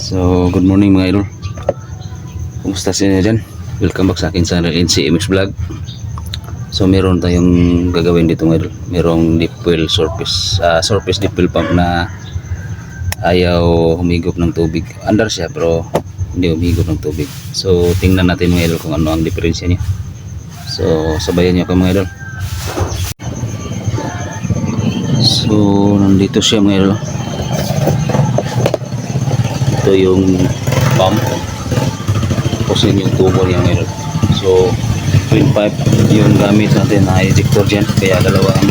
So, good morning mga idol. Kumusta siya dyan? Welcome back sa akin sa NCMX Vlog. So, meron tayong gagawin dito mga idol. Merong deep well surface, ah, surface deep well pump na ayaw humigop ng tubig. Under siya pero hindi humigop ng tubig. So, tingnan natin mga idol kung ano ang diferensya niya. So, sabayan niyo ako mga idol. So, nandito siya mga idol. Ito yung pump. Tapos yun yung tubo niya ngayon. So, twin pipe yung gamit natin na ejector dyan. Kaya dalawang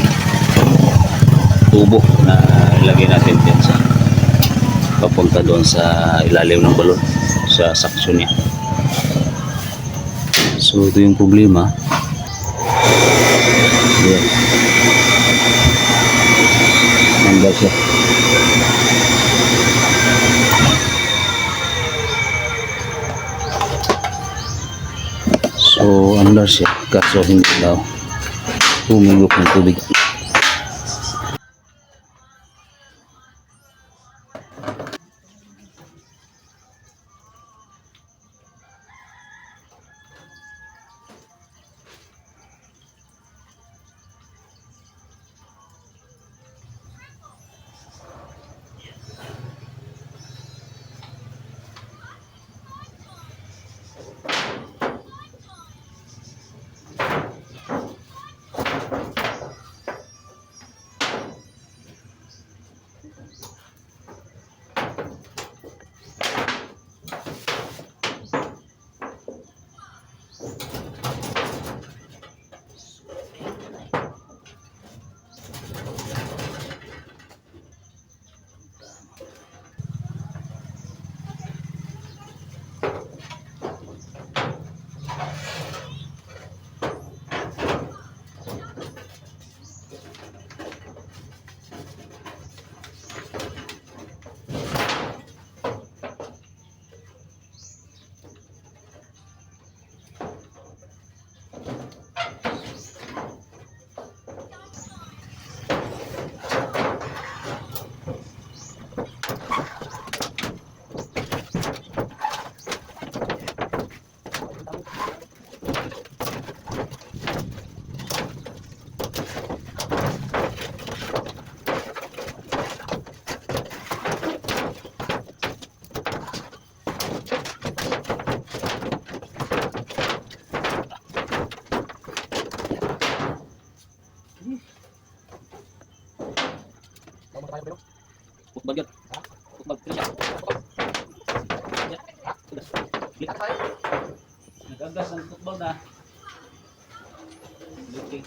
tubo na ilagay natin dyan sa papunta doon sa ilalim ng balon sa suction niya. So, ito yung problema. Yan. Nandal siya. So, under siya. Kaso hindi daw humigop ng tubig. Okay.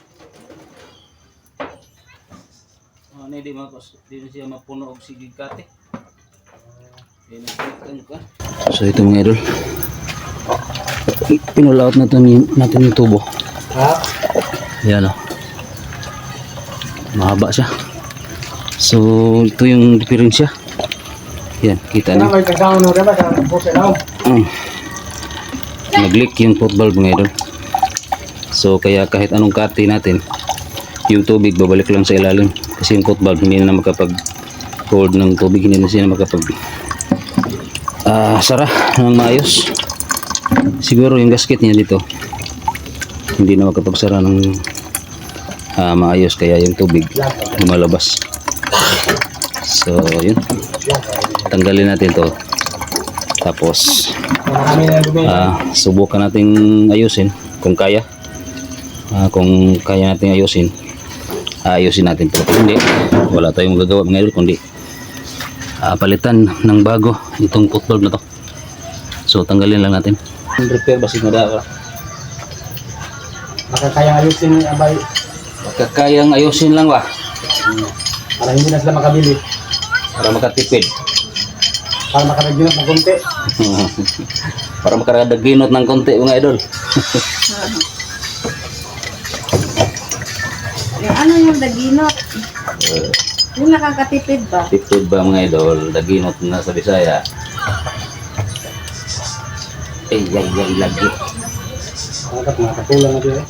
Oh, na di makos, di na siya mapuno og sigig kate. So ito mga idol. Pinulaot na natin, natin yung tubo. Ha? Yan o. Mahaba siya. So, ito yung diferensya. Yan, kita niyo. may kagawin mo diba? Kaya po siya daw. Mm. Nag-leak yung valve mga idol. So, kaya kahit anong kati natin, yung tubig babalik lang sa ilalim. Kasi yung valve hindi na makapag-hold ng tubig, hindi na siya makapag ah sara ng maayos. Siguro yung gasket niya dito, hindi na makapagsara ng ah, maayos kaya yung tubig lumalabas. So, yun. Tanggalin natin to. Tapos, ah subukan nating ayusin kung kaya. Ah, kung kaya nating ayusin, ayusin natin to. Kung hindi, wala tayong magagawa mga idol, kundi ah, palitan ng bago itong football na to. So, tanggalin lang natin. Repair basi na daw. Makakaya ayusin Abay Kakayang ayusin lang ba? para hindi na sila makabili. Para makatipid. Para makaragyan ng konti. Para makaraginot ng konti mga idol. Yung ano yung daginot? Yung nakakatipid ba? Tipid ba mga idol? Daginot na sa Bisaya. Ay, ay, ay, lagi. Mga mga katulang na din eh.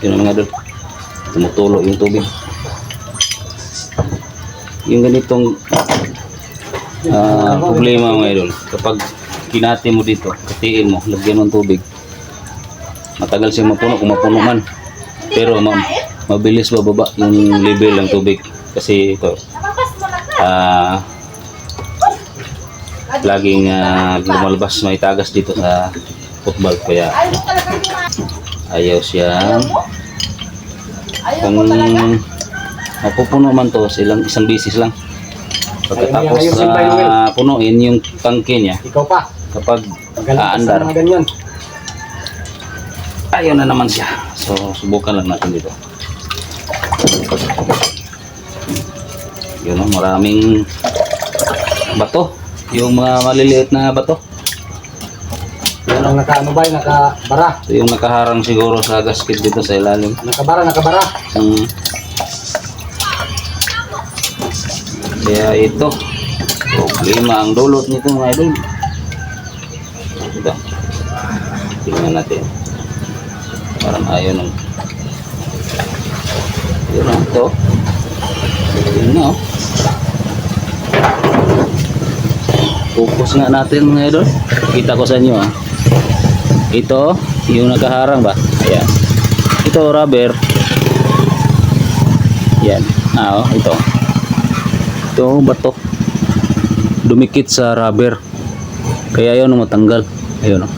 Yun ang mga idol. Tumutulo yung tubig. yung ganitong ah, problema mga idol. Kapag kinati mo dito, katiin mo, lagyan mo ng tubig. Matagal siyang mapuno kung mapuno man. Pero ma mabilis bababa yung level ng tubig. Kasi ito, ah laging ah, lumalabas may tagas dito sa football kaya ayaw siyang kung mapupuno man to ilang isang bisis lang pagkatapos ah, punuin yung tangke niya Ikaw pa. Kapag aandar mga ganyan. ayaw na naman siya so subukan lang natin dito yun o maraming bato yung mga maliliit na bato Yan ang naka ano ba, nakabara. ito yung nakaharang siguro sa gasket dito sa ilalim Nakabara, nakabara. Mm. Kaya ito, problema ang dulot nito mga idol. Ito. Tingnan natin. Parang ayaw ng... Yun na, ito. Yun na, oh. Focus nga natin mga idol. Kita ko sa inyo, ah. Ito, yung nakaharang ba? Ayan. Ito, rubber. Yan. Ah, oh, ito. Ito, bato. Dumikit sa rubber. Kaya yun matanggal. Ayun, oh.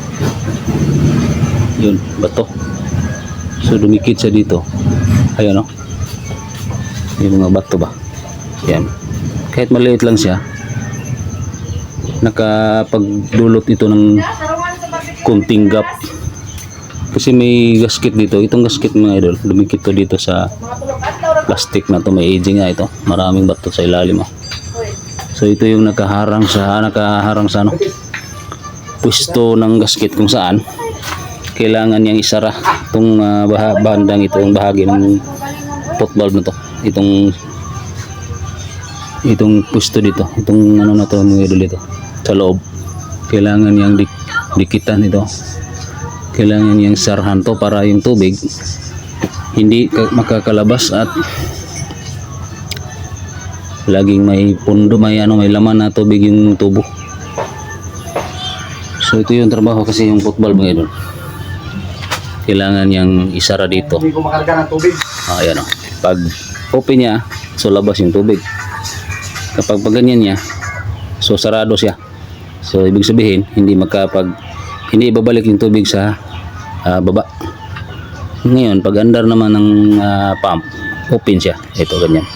Yun, bato. So, dumikit siya dito. Ayun, oh. Yung mga bato ba? Yan. Kahit maliit lang siya, nakapagdulot ito ng kunting gap. Kasi may gasket dito. Itong gasket mga idol, dumikit to dito sa plastic na to may aging nga ito maraming bato sa ilalim oh. so ito yung nakaharang sa nakaharang sa ano pwesto ng gasket kung saan kailangan niyang isara itong ah, bah- bandang itong bahagi ng football na to. Itong itong pwesto dito itong ano na to mga idol dito sa loob. Kailangan niyang dik dikitan ito. Kailangan niyang sarhan to para yung tubig hindi ka- makakalabas at laging may pundo may ano may laman na tubig yung tubo so ito yung trabaho kasi yung football mga idol kailangan niyang isara dito Hindi ko makarga ng tubig. ah, ayan o pag open niya so labas yung tubig kapag pag ganyan niya so sarado siya so ibig sabihin hindi makapag hindi ibabalik yung tubig sa ah, baba ngayon, pag andar naman ng ah, pump, open siya. Ito, ganyan.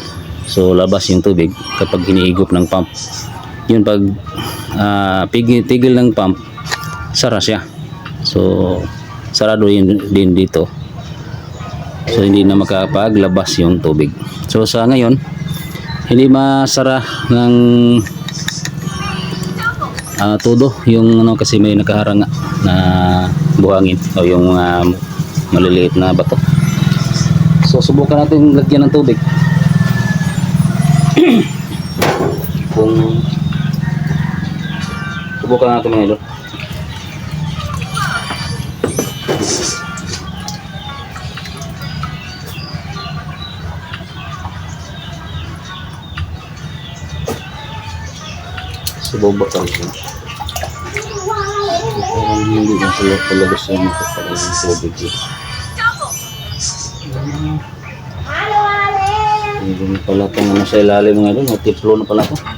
So, labas yung tubig kapag hinihigop ng pump. Yun, pag pigil, tigil ng pump, sara siya. So, sarado yun din dito. So, hindi na makapaglabas yung tubig. So, sa ngayon, hindi masara ng ah, todo yung ano kasi may nakaharang nga na buhangin o yung ah, maliliit na bato. So subukan natin lagyan ng tubig. Kung subukan natin mga. Subukan natin. Parang hindi na sila palabas yung parang tubig dito. Hindi na pala itong ano sa ilalim nga doon. Matiplo na pala ito.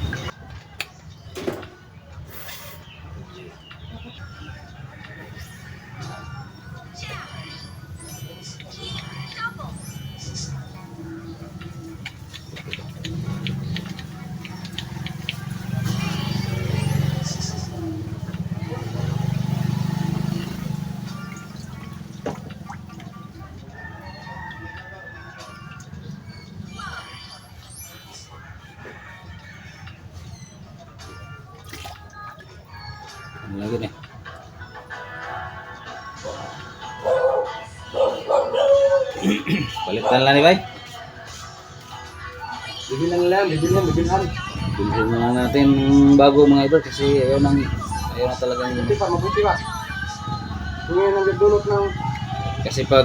Balikan lang ni bay. Bibilan lang, bibilan, bibilan. Bilhin na natin bago mga idol kasi ayaw nang ayaw na talaga Mabuti pa, mabuti pa. Kung yan ang nagdulot ng kasi pag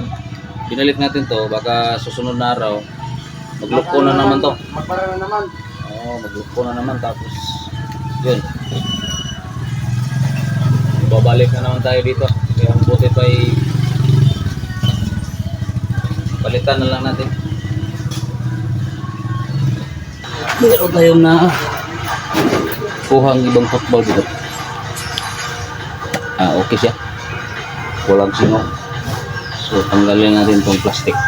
binalit natin to baka susunod na araw magloko na naman to. Magbara na naman. Oo, maglupo na naman tapos yun. Babalik na naman tayo dito. Kaya ang buti pa ay palitan na lang natin. Meron tayong na kuhang ibang football dito. Ah, okay siya. Walang sino. So, tanggalin natin itong plastic.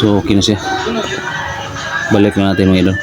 So, okay na siya. Balik na natin mga idol.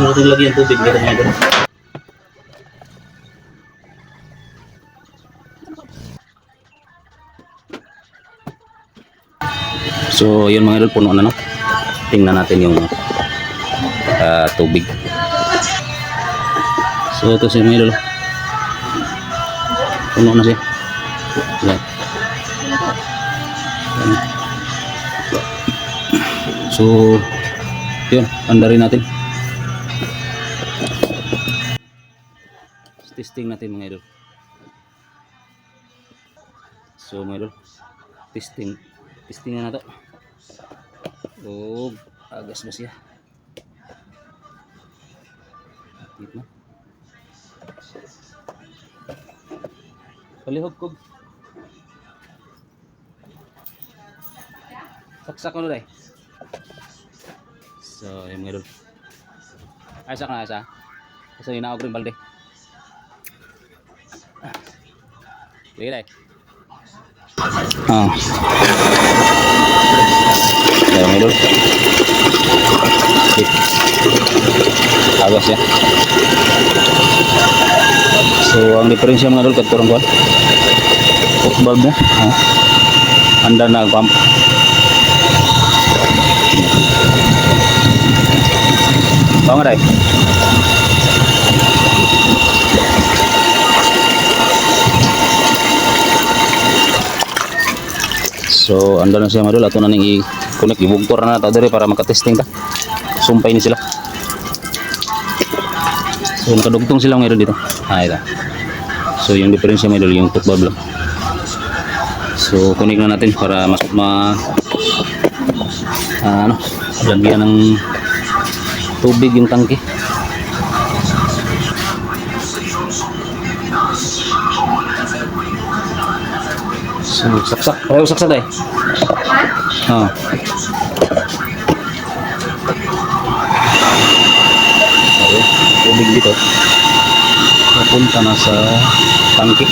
Natin lagi ang tubig dito mga idol. So, yun mga idol, puno na no. Tingnan natin yung ah, tubig. So, ito mga idol. Puno na siya. Yan. So, yun, andarin natin. Testing natin mga idol. So mga idol, testing. Testing na na. Oh, agas ba siya? Akit na. Palihog kog. Saksak ko na. So, yun mga idol. Asa ka na asa? So, inaog rin balde. Sige dai. Ah. Ayan mga idol. Agas ya. So, ang diferensya mga idol, kadto kuan. Football mo. Ah. Anda na pump. Tama dai. So, anda na siya madul. Ato na ning i-connect. Ibugtor na nato diri para makatesting ta. Sumpay ni sila. So, nakadugtong sila ngayon dito. Ah, ito. So, yung diferensya mga idol, yung football block. So, connect na natin para mas ma ah, ano, lagyan ng tubig yung tangke. So, saksak. Pareho saksak dahil. Oo. Okay. Tubig dito. Papunta na sa tangke.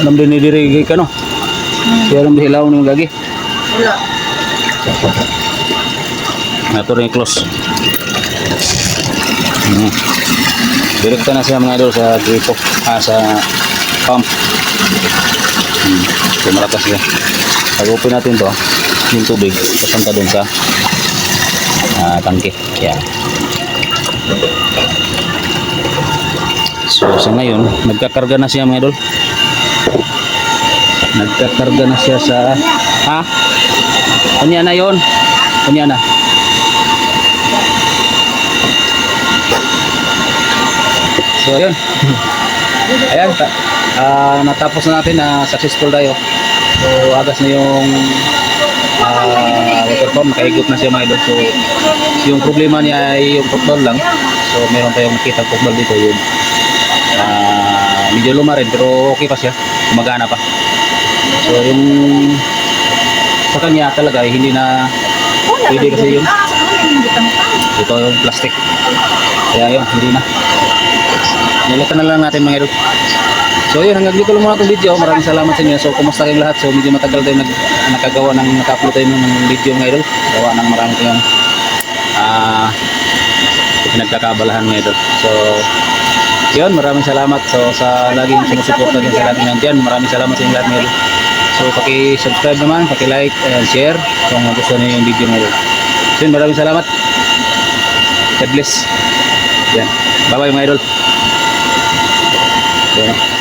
Alam din ni diri ka no. Siya alam din hilaw ni gagi. Wala. Nah, yung close. Hmm. Direkta na siya mga idol sa gripo. Ah, sa pump. Hmm. So malakas siya. Pag open natin to, yung tubig, papunta doon sa ah, tangke. Yan. So sa ngayon, nagkakarga na siya mga idol. Nagkakarga na siya sa... Ha? Kanya na yon. Kanya na. So ayun. Ayan, ta- ah, natapos na natin na successful tayo. So agas na yung ah, water pump, nakaigop na siya mga idol. So yung problema niya ay yung football lang. So meron tayong nakita football dito yung ah, medyo luma rin pero okay pa siya. Gumagana pa. So yung sa kanya talaga eh, hindi na pwede kasi yung ito yung plastic. Kaya yun, hindi na. Nilatan na lang natin mga idol. So yun, hanggang dito lang muna itong video. Maraming salamat sa inyo. So kumusta kayong lahat? So medyo matagal tayo nag, nakagawa ng naka-upload tayo ng video mga idol. Gawa ng marami tayong ah pinagkakabalahan mga idol. So yun, maraming salamat. So sa laging sumusuporta din sa laging nandyan. Maraming salamat sa inyo lahat mga idol. So paki-subscribe naman, paki-like and share kung gusto niyo yung video mga idol. So yun, maraming salamat. God bless. Yan. Bye-bye mga idol. Yan.